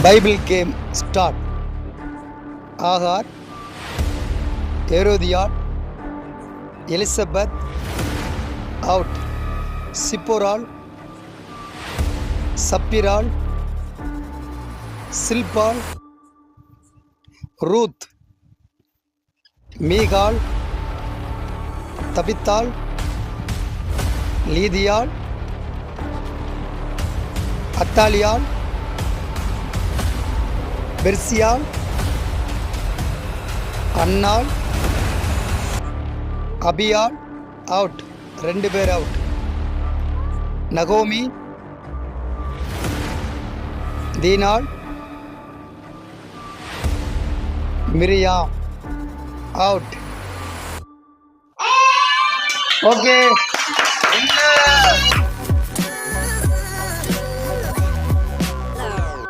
Bible game start. Hagar Herodias Elizabeth out. சிப்போரால் சப்பிரால் சில்பால் Ruth. Michal தபித்தால் லீதியால் அத்தாலியால் பெர்சியாள் அன்னாள் அபியாள் அவுட் ரெண்டு பேர் அவுட் நகோமி தீனாள் மிரியா அவுட் ஓகே